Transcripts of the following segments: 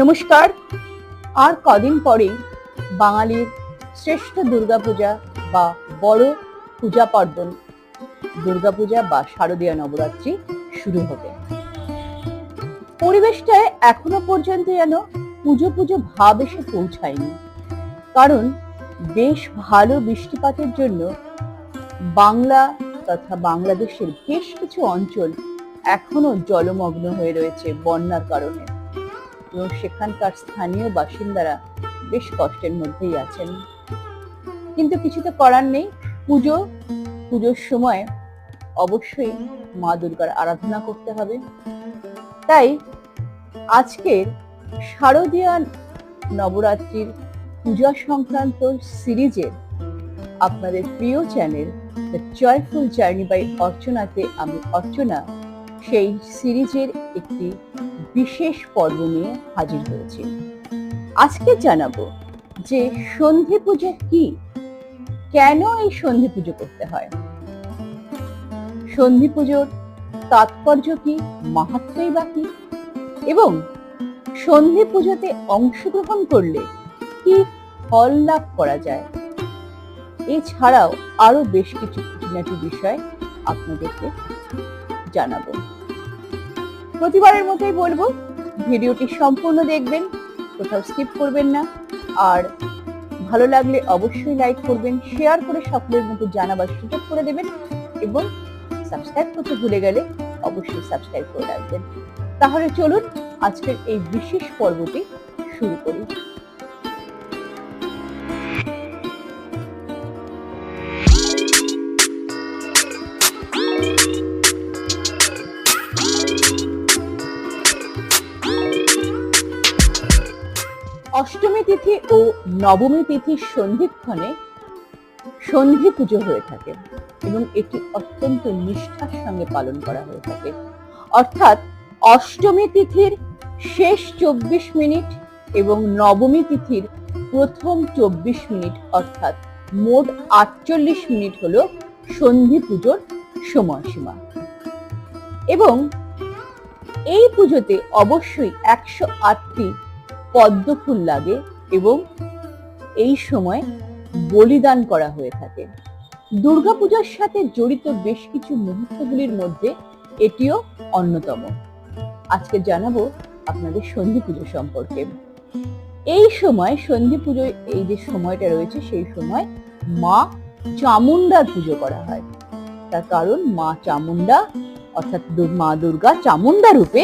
নমস্কার। আর কদিন পরে বাঙালির শ্রেষ্ঠ দুর্গাপূজা বা বড় পূজা পার্বণ, দুর্গাপূজা বা শারদীয় নবরাত্রি শুরু হবে। পরিবেশটায় এখনও পর্যন্ত যেন পুজো পুজো ভাব এসে পৌঁছায়নি। কারণ বেশ ভালো বৃষ্টিপাতের জন্য বাংলা তথা বাংলাদেশের বেশ কিছু অঞ্চল এখনও জলমগ্ন হয়ে রয়েছে বন্যার কারণে। এবং সেখানকার স্থানীয় বাসিন্দারা বেশ কষ্টের মধ্যেই আছেন। কিন্তু কিছু তো করার নেই। পুজো, পুজোর সময় অবশ্যই মা দুর্গার আরাধনা করতে হবে। তাই আজকের শারদীয়া নবরাত্রির পূজা সংক্রান্ত সিরিজের আপনাদের প্রিয় চ্যানেল জয়ফুল জার্নি বাই অর্চনাতে আমি অর্চনা। সেই সিরিজের একটি বিশেষ পর্ব নিয়ে হাজির হয়েছি। আজকে জানাব যে সন্ধি পুজো কি? কেন এই সন্ধি পুজো করতে হয়? সন্ধি পুজোর তাৎপর্য কি? মাহাত্মই বা কি? এবং সন্ধি পুজোতে অংশগ্রহণ করলে কি ফল লাভ করা যায়? এছাড়াও আরও বেশ কিছু খুঁটিনাটি বিষয় আপনাদেরকে জানাব। প্রতিবারের মতোই বলব, ভিডিওটি সম্পূর্ণ দেখবেন, কোথাও স্কিপ করবেন না। আর ভালো লাগলে অবশ্যই লাইক করবেন শেয়ার করে সকলের মতো জানাবার সুযোগ করে দেবেন এবং সাবস্ক্রাইব করতে ভুলে গেলে অবশ্যই সাবস্ক্রাইব করে রাখবেন। তাহলে চলুন, আজকের এই বিশেষ পর্বটি শুরু করি। অষ্টমী তিথি ও নবমী তিথির সন্ধিক্ষণে সন্ধি পুজো হয়ে থাকে এবং এটি অত্যন্ত নিষ্ঠার সঙ্গে পালন করা হয়ে থাকে। অর্থাৎ অষ্টমী তিথির শেষ চব্বিশ মিনিট এবং নবমী তিথির প্রথম চব্বিশ মিনিট অর্থাৎ মোট আটচল্লিশ মিনিট হল সন্ধি পুজোর সময়সীমা। এবং এই পুজোতে অবশ্যই একশো আটটি পদ্ম ফুল লাগে এবং এই সময় বলিদান করা হয়ে থাকে। দুর্গাপূজার সাথে জড়িত বেশ কিছু মুহূর্তগুলির মধ্যে এটিও অন্যতম। আজকে জানাব আপনাদের সন্ধি পুজো সম্পর্কে। এই সময় সন্ধি পুজোয় এই যে সময়টা রয়েছে, সেই সময় মা চামুন্ডার পুজো করা হয়। তার কারণ মা চামুন্ডা অর্থাৎ মা দুর্গা চামুন্ডা রূপে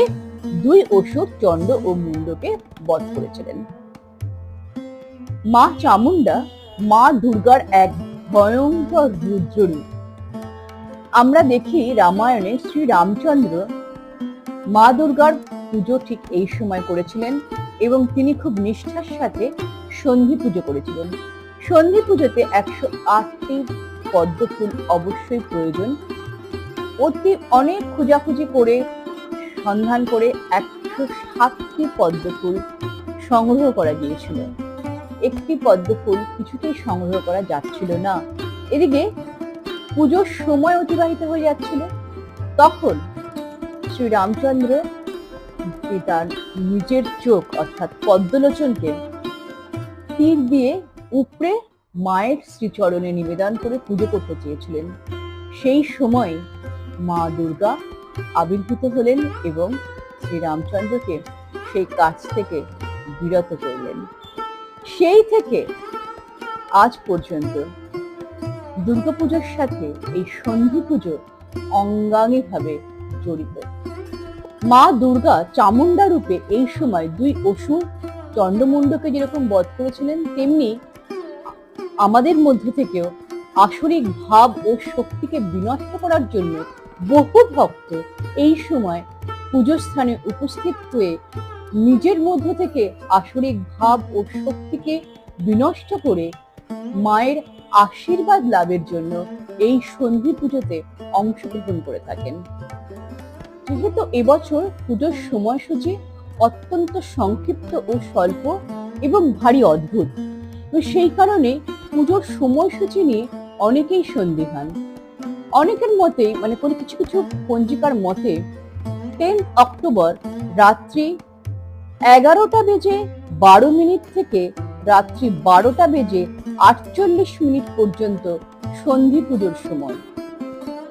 দুই অসুর চন্ড ও মুন্ডকে বধ করেছিলেন। মা চামুন্ডা মা দুর্গার এক ভয়ঙ্কর রুদ্ররূপ। আমরা দেখি রামায়ণে শ্রী রামচন্দ্র মা দুর্গার পুজো ঠিক এই সময় করেছিলেন এবং তিনি খুব নিষ্ঠার সাথে সন্ধি পুজো করেছিলেন। সন্ধি পুজোতে একশো আটটি পদ্ম ফুল অবশ্যই প্রয়োজন। অতি অনেক খোঁজাখুঁজি করে সন্ধান করে একশো সাতটি পদ্ম ফুল সংগ্রহ করা গিয়েছিল। একটি পদ্ম ফুল কিছুতেই সংগ্রহ করা যাচ্ছিল না। এদিকে পুজোর সময় অতিবাহিত হয়ে যাচ্ছিল। তখন শ্রী রামচন্দ্র তার নিজের চোখ অর্থাৎ পদ্মলোচনকে তীর দিয়ে উপরে মায়ের শ্রীচরণে নিবেদন করে পুজো করতে চেয়েছিলেন। সেই সময় মা দুর্গা আবির্ভূত হলেন এবং শ্রীরামচন্দ্রকে সেই কাজ থেকে বিরত করলেন। সেই থেকে আজ পর্যন্ত দুর্গাপুজোর সাথে এই সন্ধি পুজো অঙ্গাঙ্গিভাবে জড়িত। মা দুর্গা চামুন্ডা রূপে এই সময় দুই অসুর চন্ডমুণ্ডকে যেরকম বধ করেছিলেন, তেমনি আমাদের মধ্যে থেকেও আসরিক ভাব ও শক্তিকে বিনষ্ট করার জন্য বহু ভক্ত এই সময় পুজোর স্থানে উপস্থিত হয়ে নিজের মধ্য থেকে আসরিক ভাব ও শক্তিকে বিনষ্ট করে মায়ের আশীর্বাদ লাভের জন্য এই সন্ধি পুজোতে অংশগ্রহণ করে থাকেন। যেহেতু এবছর পুজোর সময়সূচি অত্যন্ত সংক্ষিপ্ত ও স্বল্প এবং ভারী অদ্ভুত সেই কারণে পুজোর সময়সূচি নিয়ে অনেকেই সন্ধি সন্দিহান। অনেকের মতে মানে কোনো কিছু কিছু পঞ্জিকার মতে টেন অক্টোবর রাত্রি এগারোটা বেজে বারো মিনিট থেকে রাত্রি বারোটা বেজে আটচল্লিশ মিনিট পর্যন্ত সন্ধি পুজোর সময়।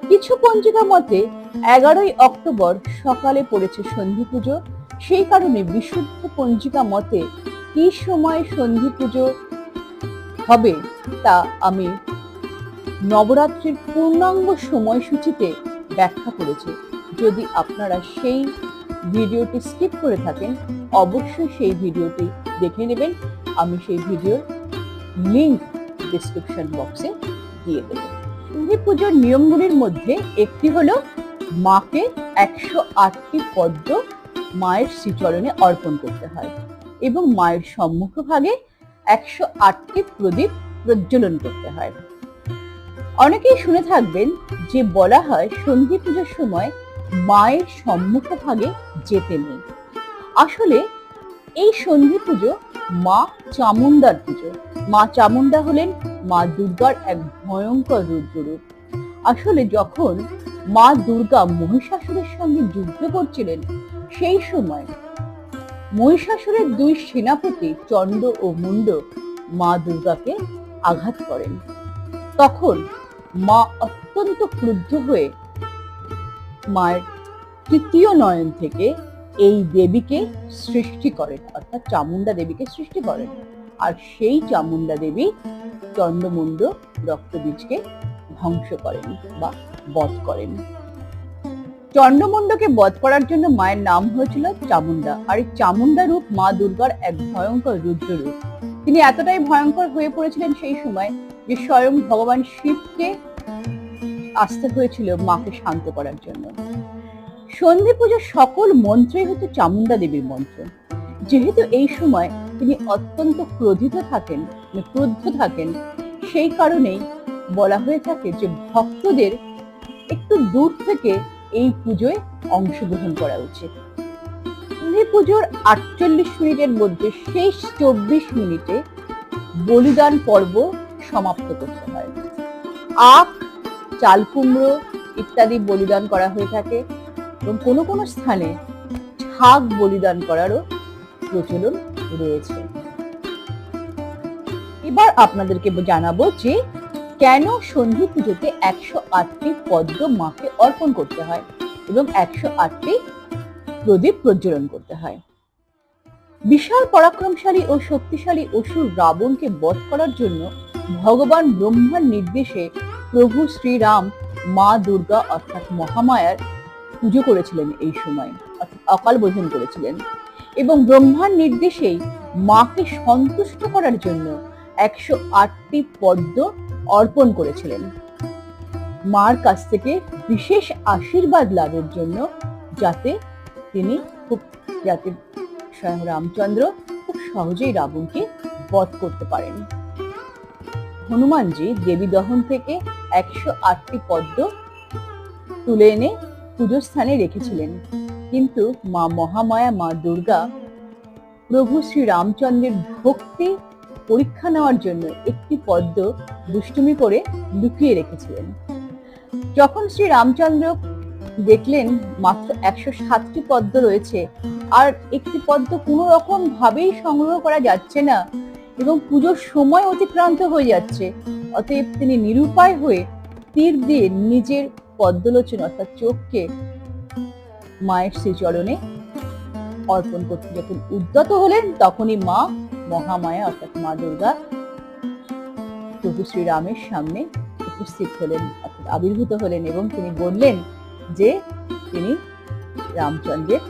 কিছু পঞ্জিকা মতে, এগারোই অক্টোবর সকালে পড়েছে সন্ধি পুজো। সেই কারণে বিশুদ্ধ পঞ্জিকা মতে কি সময় সন্ধি পুজো হবে তা আমি নবরাত্রির পূর্ণাঙ্গ সময়সূচিতে ব্যাখ্যা করেছি। যদি আপনারা সেই ভিডিওটি স্কিপ করে থাকেন, অবশ্যই সেই ভিডিওটি দেখে নেবেন। আমি সেই ভিডিওর লিংক ডিসক্রিপশন বক্সে দিয়ে দেবো। সন্ধি পুজোর নিয়মগুলির মধ্যে একটি হলো মাকে একশো আটটি পদ্ম মায়ের শ্রীচরণে অর্পণ করতে হয় এবং মায়ের সম্মুখভাগে একশো আটটি প্রদীপ প্রজ্বলন করতে হয়। অনেকেই শুনে থাকবেন যে বলা হয় সন্ধি পুজোর সময় মায়ের সম্মুখভাগে যেতে নেই। আসলে এই সন্ধি পুজো মা চামুন্ডার পুজো। মা চামুন্ডা হলেন মা দুর্গার এক ভয়ঙ্কর রুদ্ররূপ আসলে যখন মা দুর্গা মহিষাসুরের সঙ্গে যুদ্ধ করছিলেন, সেই সময় মহিষাসুরের দুই সেনাপতি চণ্ড ও মুন্ড মা দুর্গাকে আঘাত করেন। তখন মা অত্যন্ত ক্রুদ্ধ হয়ে মায়ের তৃতীয় নয়ন থেকে এই দেবীকে সৃষ্টি করেন, অর্থাৎ চামুন্ডা দেবীকে সৃষ্টি করেন। আর সেই চামুন্ডা দেবী চন্ডমুন্ড রক্তবীজকে ধ্বংস করেন বা বধ করেন। চন্ডমুন্ডকে বধ করার জন্য মায়ের নাম হয়েছিল চামুন্ডা আর এই চামুন্ডা রূপ মা দুর্গার এক ভয়ঙ্কর রুদ্র রূপ। তিনি এতটাই ভয়ঙ্কর হয়ে পড়েছিলেন সেই সময় যে স্বয়ং ভগবান শিবকে আসতে হয়েছিল মাকে শান্ত করার জন্য। সন্ধি পুজোর সকল মন্ত্রই হতো চামুন্ডা দেবীর মন্ত্র। যেহেতু এই সময় তিনি অত্যন্ত ক্রোধিত থাকেন মানে ক্রুদ্ধ থাকেন, সেই কারণেই বলা হয়ে থাকে যে ভক্তদের একটু দূর থেকে এই পুজোয় অংশগ্রহণ করা উচিত। সন্ধি পুজোর আটচল্লিশ মিনিটের মধ্যে শেষ চব্বিশ মিনিটে বলিদান পর্ব সমাপ্ত করতে হয়। আখ, চাল কুমড়ো ইত্যাদি বলিদান করা হয়ে থাকে এবং কোনো কোনো স্থানে ছাগ বলিদান করারও প্রচলন রয়েছে। এবার আপনাদেরকে জানাব যে কেন সন্ধি পুজোতে একশো আটটি পদ্ম মাকে অর্পণ করতে হয় এবং একশো আটটি প্রদীপ প্রজ্বলন করতে হয়। বিশাল পরাক্রমশালী ও শক্তিশালী অসুর রাবণকে বধ করার জন্য ভগবান ব্রহ্মার নির্দেশে প্রভু শ্রীরাম মা দুর্গা অর্থাৎ মহামায়ার পুজো করেছিলেন এই সময়, অর্থাৎ অকাল বোধন করেছিলেন। এবং ব্রহ্মার নির্দেশেই মাকে সন্তুষ্ট করার জন্য একশো আটটি পদ্ম অর্পণ করেছিলেন। মার কাছ থেকে বিশেষ আশীর্বাদ লাভের জন্য যাতে তিনি খুব, যাতে স্বয়ং রামচন্দ্র খুব সহজেই রাবণকে বধ করতে পারেন। হনুমানজি দেবী দহন থেকে একশো আটটি পদ্ম তুলে এনে পুজোর স্থানে রেখেছিলেন। কিন্তু মা মহামায়া, মা দুর্গা, প্রভু শ্রী রামচন্দ্রের ভক্তি পরীক্ষা নেওয়ার জন্য একটি পদ্ম দুষ্টুমি করে লুকিয়ে রেখেছিলেন। যখন শ্রী রামচন্দ্র দেখলেন মাত্র একশো সাতটি পদ্ম রয়েছে, আর একটি পদ্ম কোনো রকম ভাবেই সংগ্রহ করা যাচ্ছে না এবং পুজোর সময় অতিক্রান্ত হয়ে যাচ্ছে। অতএব তিনি নিরুপায় হয়ে তীর দিয়ে নিজের পদ্মলোচন অর্থাৎ চোখকে মায়ের শ্রীচরণে অর্পণ করতে যখন উদ্যত হলেন, তখনই মা মহামায়া অর্থাৎ মা দুর্গা প্রভু শ্রীরামের সামনে উপস্থিত হলেন, অর্থাৎ আবির্ভূত হলেন এবং তিনি বললেন যে তিনি রামচন্দ্রের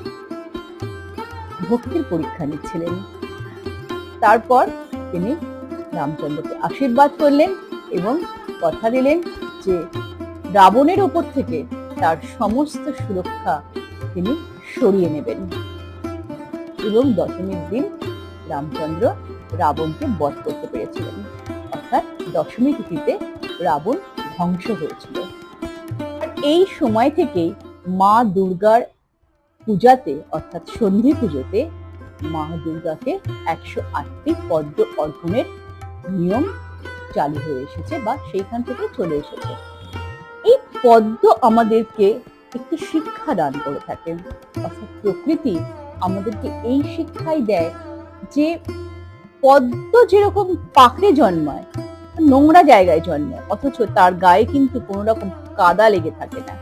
ভক্তির পরীক্ষা নিচ্ছিলেন। তারপর তিনি রামচন্দ্রকে আশীর্বাদ করলেন এবং কথা দিলেন যে রাবণের ওপর থেকে তার সমস্ত সুরক্ষা তিনি সরিয়ে নেবেন। এবং দশমীর দিন রামচন্দ্র রাবণকে বধ করতে পেরেছিলেন। অর্থাৎ দশমী তিথিতে রাবণ ধ্বংস হয়েছিল। এই সময় থেকেই মা দুর্গার পূজাতে, অর্থাৎ সন্ধি পুজোতে মা দুর্গাকে একশো আটটি পদ্ম নিয়ম চালু হয়ে এসেছে বা সেইখান থেকে চলে এসেছে। এই পদ্ম আমাদেরকে একটি শিক্ষা দান করে থাকে। অর্থাৎ প্রকৃতি আমাদেরকে এই শিক্ষাই দেয় যে পদ্ম যেরকম পাখে জন্মায়, নোংরা জায়গায় জন্মায়, অথচ তার গায়ে কিন্তু কোনো রকম কাদা লেগে থাকে না।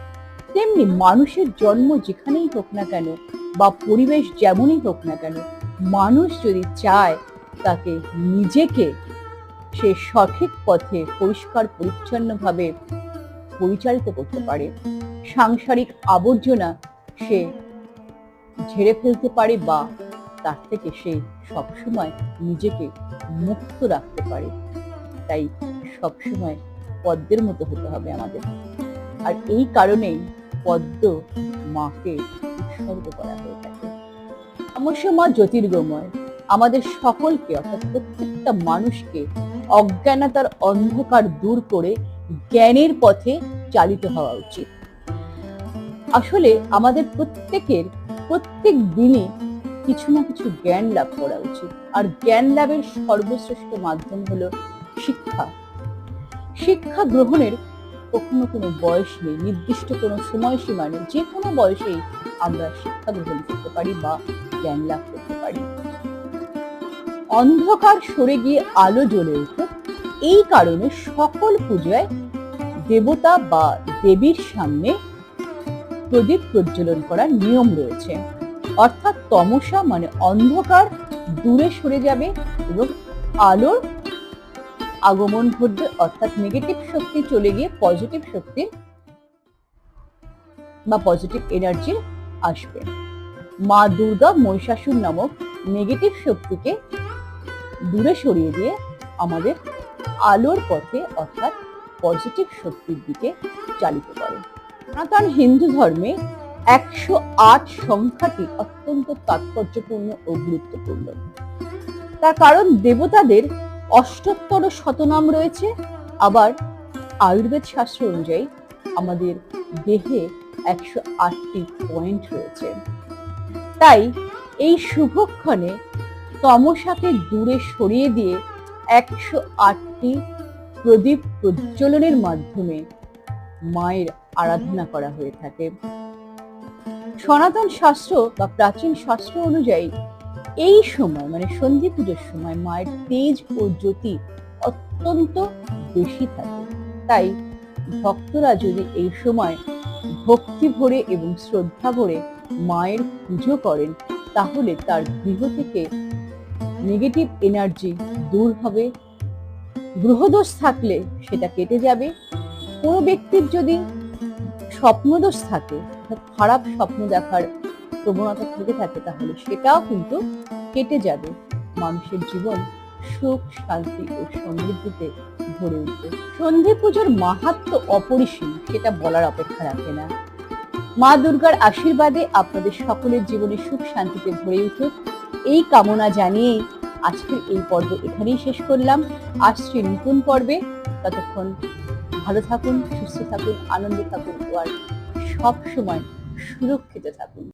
তেমনি মানুষের জন্ম যেখানেই হোক না কেন বা পরিবেশ যেমনই হোক না কেন, মানুষ যদি চায় তাকে নিজেকে সে সঠিক পথে পরিষ্কার, পরিচ্ছন্নভাবে পরিচালিত করতে পারে। সাংসারিক আবর্জনা সে ঝেড়ে ফেলতে পারে বা তার থেকে সে সবসময় নিজেকে মুক্ত রাখতে পারে। তাই সবসময় পদ্মের মতো হতে হবে আমাদের। আর এই কারণেই পদ্ম মাকে উৎসর্গ করা হয়ে থাকে। অবশ্য মা জ্যোতির্গময় আমাদের সকলকে অর্থাৎ প্রত্যেকটা মানুষকে অজ্ঞানতার অন্ধকার দূর করে জ্ঞানের পথে চালিত হওয়া উচিত। আসলে আমাদের প্রত্যেকের প্রত্যেক দিনে কিছু না কিছু জ্ঞান লাভ করা উচিত। আর জ্ঞান লাভের সর্বশ্রেষ্ঠ মাধ্যম হলো শিক্ষা। শিক্ষা গ্রহণের কখনো কোনো বয়স নেই, নির্দিষ্ট কোনো সময়সীমা নেই, যে কোনো বয়সেই আমরা শিক্ষা গ্রহণ করতে পারি বা জ্ঞান লাভ করতে পারি। অন্ধকার সরে গিয়ে আলো জ্বলে উঠুক এই কারণে সকল পূজায় দেবতা বা দেবীর সামনে প্রদীপ প্রজ্বলন করার নিয়ম রয়েছে। অর্থাৎ তমসা মানে অন্ধকার দূরে সরে যাবে এবং আলোর আগমন ঘটবে, অর্থাৎ নেগেটিভ শক্তি চলে গিয়ে পজিটিভ শক্তি বা পজিটিভ এনার্জি আসবে। মা দুর্গা মহিষাসুর নামক নেগেটিভ শক্তিকে দূরে সরিয়ে দিয়ে আমাদের আলোর পথে, অর্থাৎ পজিটিভ শক্তির দিকে চালিত করে। সনাতন হিন্দু ধর্মে একশো আট সংখ্যাটি অত্যন্ত তাৎপর্যপূর্ণ ও গুরুত্বপূর্ণ। তার কারণ দেবতাদের অষ্টোত্তর শতনাম রয়েছে। আবার আয়ুর্বেদ শাস্ত্র অনুযায়ী আমাদের দেহে একশো আটটি পয়েন্ট রয়েছে। তাই এই শুভক্ষণে তমসাকে দূরে সরিয়ে দিয়ে একশো আটটি প্রদীপ প্রজ্বলনের মাধ্যমে মায়ের আরাধনা করা হয়ে থাকে। সনাতন শাস্ত্র বা প্রাচীন শাস্ত্র অনুযায়ী এই সময় মানে সন্ধি পুজোর সময় মায়ের তেজ ও জ্যোতি অত্যন্ত বেশি থাকে। তাই ভক্তরা যদি এই সময় ভক্তি ভরে এবং শ্রদ্ধা ভরে মায়ের পুজো করেন, তাহলে তার গৃহ থেকে নেগেটিভ এনার্জি দূর হবে। গ্রহদোষ থাকলে সেটা কেটে যাবে। কোনো ব্যক্তির যদি স্বপ্নদোষ থাকে খারাপ স্বপ্ন দেখার প্রবণতা থেকে থাকে তাহলে সেটাও কিন্তু কেটে যাবে। মানুষের জীবন সুখ, শান্তি ও সমৃদ্ধিতে ভরে উঠবে। সন্ধি পুজোর মাহাত্ম অপরিসীম, সেটা বলার অপেক্ষা রাখে না। মা দুর্গার আশীর্বাদে আপনাদের সকলের জীবনে সুখ শান্তিতে ভরে উঠুক। এই কামনা জানিয়ে আজকের এই পর্ব এখানেই শেষ করলাম। আসছি নতুন পর্বে। ততক্ষণ ভালো থাকুন, সুস্থ থাকুন, আনন্দে থাকুন আর সব সময় সুরক্ষিত থাকুন।